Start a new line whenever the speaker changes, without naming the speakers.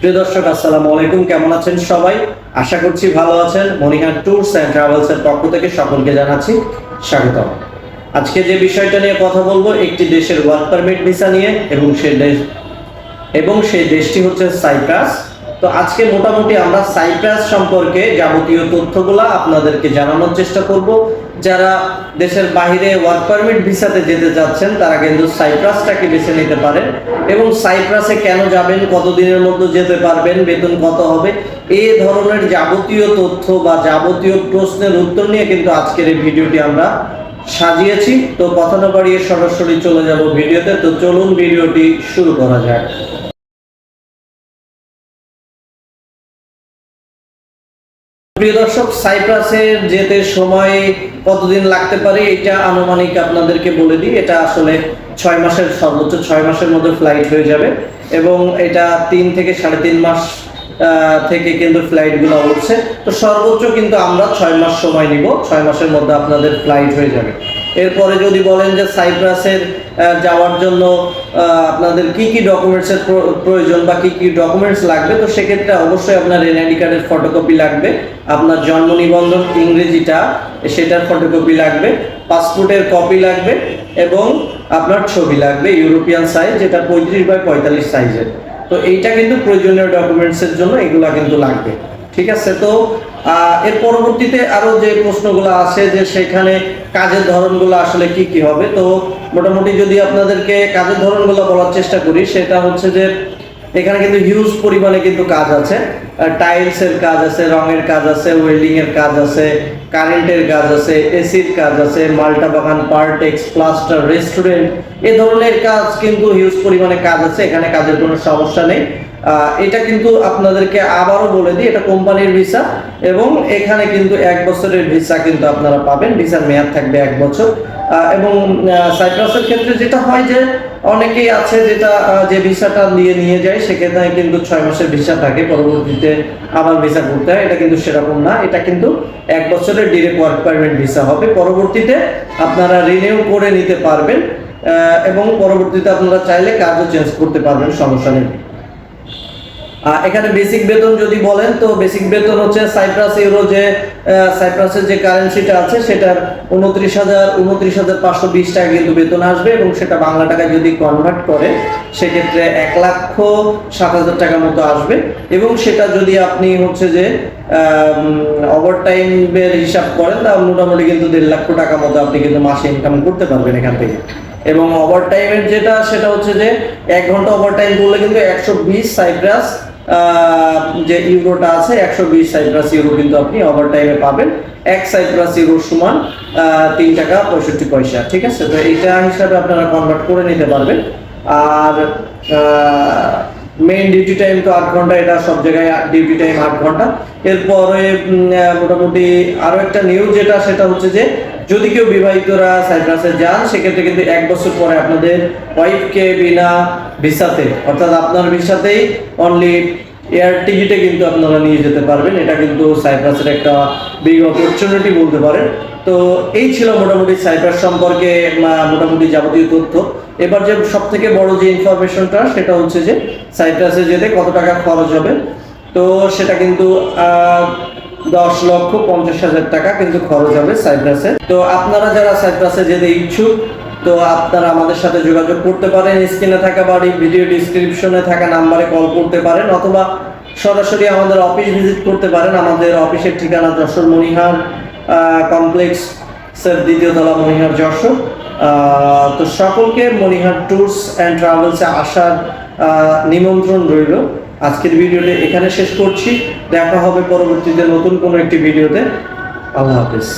প্রিয় দর্শক, আসসালামু আলাইকুম। কেমন আছেন সবাই? আশা করছি ভালো আছেন। মনিহার ট্যুরস অ্যান্ড ট্রাভেলস এর পক্ষ থেকে সকলকে জানাচ্ছি স্বাগতম। আজকে যে বিষয়টা নিয়ে কথা বলব, একটি দেশের ওয়ার্ক পারমিট ভিসা নিয়ে এবং সেই দেশ এবং সেই দেশটি হচ্ছে সাইপ্রাস। তো আজকে মোটামুটি আমরা সাইপ্রাস সম্পর্কে যাবতীয় তথ্যগুলো আপনাদেরকে জানানোর চেষ্টা করব। যারা দেশের বাইরে ওয়ার্ক পারমিট ভিসাতে যেতে যাচ্ছেন তারা কিন্তু সাইপ্রাসটাকে বেছে নিতে পারেন। এবং সাইপ্রাসে কেন যাবেন, কতদিনের মধ্যে যেতে পারবেন, বেতন কত হবে, এ ধরনের যাবতীয় তথ্য বা যাবতীয় প্রশ্নের উত্তর নিয়ে কিন্তু আজকের এই ভিডিওটি আমরা সাজিয়েছি। তো কথা না বাড়িয়ে সরাসরি চলে যাব ভিডিওতে। তো চলুন ভিডিওটি শুরু করা যাক। প্রিয় দর্শক সাইপ্রাসে যেতে সময় কতদিন লাগতে পারে এটা আনুমানিক আপনাদেরকে বলে দিই। এটা আসলে ছয় মাসের, সর্বোচ্চ ছয় মাসের মধ্যে ফ্লাইট হয়ে যাবে এবং এটা তিন থেকে সাড়ে তিন মাস থেকে কিন্তু ফ্লাইটগুলো উঠছে। তো সর্বোচ্চ কিন্তু আমরা ছয় মাস সময় নিব, ছয় মাসের মধ্যে আপনাদের ফ্লাইট হয়ে যাবে। এরপরে যদি বলেন যে সাইপ্রাসের যাওয়ার জন্য আপনাদের কি কি ডকুমেন্টসের প্রয়োজন বা কি কি ডকুমেন্টস লাগবে, তো সেক্ষেত্রে অবশ্যই আপনার এনআইডি কার্ডের ফটোকপি লাগবে, আপনার জন্ম নিবন্ধন ইংরেজিটা, সেটার ফটোকপি লাগবে পাসপোর্টের কপি লাগবে, এবং আপনার ছবি লাগবে ইউরোপিয়ান সাইজ যেটা পঁয়ত্রিশ বাই পঁয়তাল্লিশ সাইজের তো এইটা কিন্তু প্রয়োজনীয় ডকুমেন্টসের জন্য এগুলা কিন্তু লাগবে। ঠিক আছে, তো এর পরবর্তীতে আরও যে প্রশ্নগুলো আছে যে সেখানে কাজের ধরনগুলো আসলে কি কি হবে, তো মোটামুটি যদি আপনাদেরকে কাজের ধরনগুলো বলার চেষ্টা করি, সেটা হচ্ছে যে এখানে কিন্তু হিউজ পরিমাণে কিন্তু কাজ আছে। টাইলস এর কাজ আছে, রঙের কাজ আছে ওয়েল্ডিং এর কাজ আছে কারেন্টের কাজ আছে এসির কাজ আছে মাল্টা বাগান পার্টেক্স প্লাস্টার রেস্টুরেন্ট এ ধরনের কাজ কিন্তু হিউজ পরিমাণে কাজ আছে, এখানে কাজের কোনো সমস্যা নেই। এটা কিন্তু আপনাদেরকে আবারও বলে দিই, এটা কোম্পানির ভিসা এবং এখানে কিন্তু এক বছরের ভিসা কিন্তু আপনারা পাবেন। ভিসার মেয়াদ থাকবে এক বছর। এবং সাইপ্রাসের ক্ষেত্রে যেটা হয় যে অনেকেই আছে যেটা যে ভিসাটা নিয়ে নিয়ে যায়, সেক্ষেত্রে কিন্তু ছয় মাসের ভিসা থাকে, পরবর্তীতে আবার ভিসা করতে হয়। এটা কিন্তু সেরকম না, এটা কিন্তু এক বছরের ডিরেক্ট ওয়ার্ক পারমিট ভিসা হবে। পরবর্তীতে আপনারা রিনিউ করে নিতে পারবেন এবং পরবর্তীতে আপনারা চাইলে কাজও চেঞ্জ করতে পারবেন, সমস্যা নেই। এখানে বেসিক বেতন যদি বলেন, তো বেসিক বেতন হচ্ছে সাইপ্রাস ইউরো যে সাইপ্রাসের যে কারেন্সিটা আছে, সেটার উনত্রিশ হাজার উনত্রিশ হাজার পাঁচশো বিশ টাকা কিন্তু বেতন আসবে এবং সেটা বাংলা টাকায় যদি কনভার্ট করে, সেক্ষেত্রে এক লক্ষ সাত হাজার টাকার মতো আসবে। এবং সেটা যদি আপনি হচ্ছে যে ওভার টাইমের হিসাব করেন, তা মোটামুটি কিন্তু দেড় লক্ষ টাকা মতো আপনি কিন্তু মাসে ইনকাম করতে পারবেন এখান থেকে। এবং ওভার টাইমের যেটা, সেটা হচ্ছে যে, এক ঘণ্টা ওভার টাইম করলে কিন্তু একশো বিশ সাইপ্রাস যে ইউরোটা আছে, একশো বিশ সাইপ্রাস ইউরো কিন্তু আপনি ওভার টাইমে পাবেন। এক সাইপ্রাস ইউরো সমান তিন টাকা পঁয়ষট্টি পয়সা, ঠিক আছে? তো এইটা হিসাবে আপনারা কনভার্ট করে নিতে পারবেন। আর মেইন ডিউটি টাইম তো আট ঘণ্টা, এটা সব জায়গায় ডিউটি টাইম আট ঘণ্টা। এরপরে মোটামুটি আরও একটা নিউজ যেটা, সেটা হচ্ছে যে, যদি কেউ বিবাহিতরা সাইপ্রাসে যান, সেক্ষেত্রে কিন্তু এক বছর পরে আপনাদের ওয়াইফকে বিনা ভিসাতে অর্থাৎ আপনার ভিসাতেই অনলি এয়ার টিকিটে কিন্তু আপনারা নিয়ে যেতে পারবেন। এটা কিন্তু সাইপ্রাসের একটা বিগ অপরচুনিটি বলতে পারেন। তো এই ছিল মোটামুটি সাইপ্রাস সম্পর্কে মোটামুটি যাবতীয় তথ্য। এবার যে সব থেকে বড় যে ইনফরমেশনটা সেটা হচ্ছে যে সাইপ্রাসে যেতে কত টাকা খরচ হবে? তো সেটা কিন্তু দশ লক্ষ পঞ্চাশ হাজার টাকা কিন্তু খরচ হবে সাইপ্রাসে তো আপনারা যারা সাইপ্রাসে যেতে ইচ্ছুক, তো আপনারা আমাদের সাথে যোগাযোগ করতে পারেন। স্ক্রিনে থাকা বাড়ি ভিডিও ডিসক্রিপশনে থাকা নাম্বারে কল করতে পারেন, অথবা সরাসরি আমাদের অফিস ভিজিট করতে পারেন। আমাদের অফিসের ঠিকানা যশোর মনিহার কমপ্লেক্স স্যার দ্বিতীয় তলা মনিহার যশোর। তো সকলকে মনিহার ট্যুরস অ্যান্ড ট্রাভেলসে আসার নিমন্ত্রণ রইল। আজকের ভিডিওটি এখানে শেষ করছি। দেখা হবে পরবর্তীতে নতুন কোনো একটি ভিডিওতে। আল্লাহ হাফিজ।